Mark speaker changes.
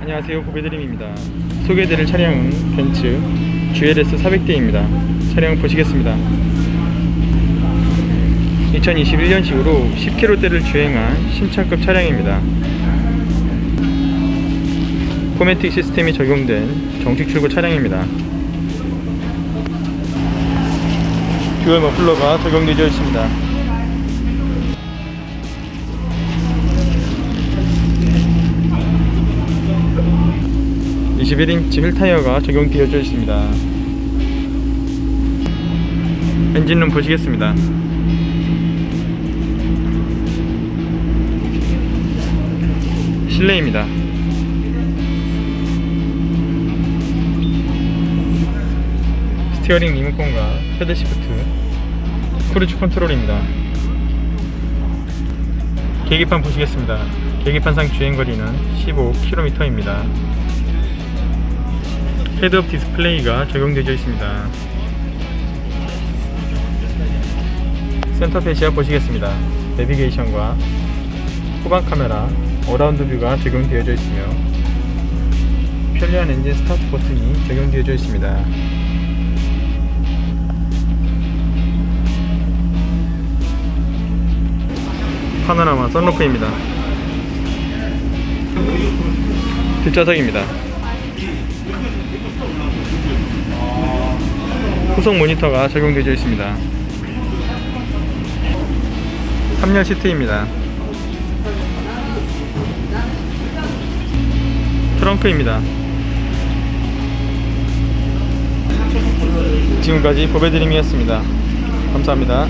Speaker 1: 안녕하세요. 고배드림입니다. 소개해드릴 차량은 벤츠 GLS 400대입니다. 차량 보시겠습니다. 2021년식으로 10km대를 주행한 신차급 차량입니다. 포매틱 시스템이 적용된 정식 출고 차량입니다. 듀얼 머플러가 적용되어 있습니다 21인치 휠 타이어가 적용되어져 있습니다. 엔진룸 보시겠습니다. 실내입니다. 스티어링 리모컨과 헤드 시프트, 크루즈 컨트롤입니다. 계기판 보시겠습니다. 계기판상 주행거리는 15km입니다. 헤드업 디스플레이가 적용되어 있습니다. 센터 페시아 보시겠습니다. 내비게이션과 후방 카메라, 어라운드 뷰가 적용되어 있으며 편리한 엔진 스타트 버튼이 적용되어 있습니다. 파노라마 썬루프입니다. 뒷좌석입니다. 후속 모니터가 적용되어 있습니다. 3열 시트입니다. 트렁크입니다. 지금까지 보배드림이었습니다. 감사합니다.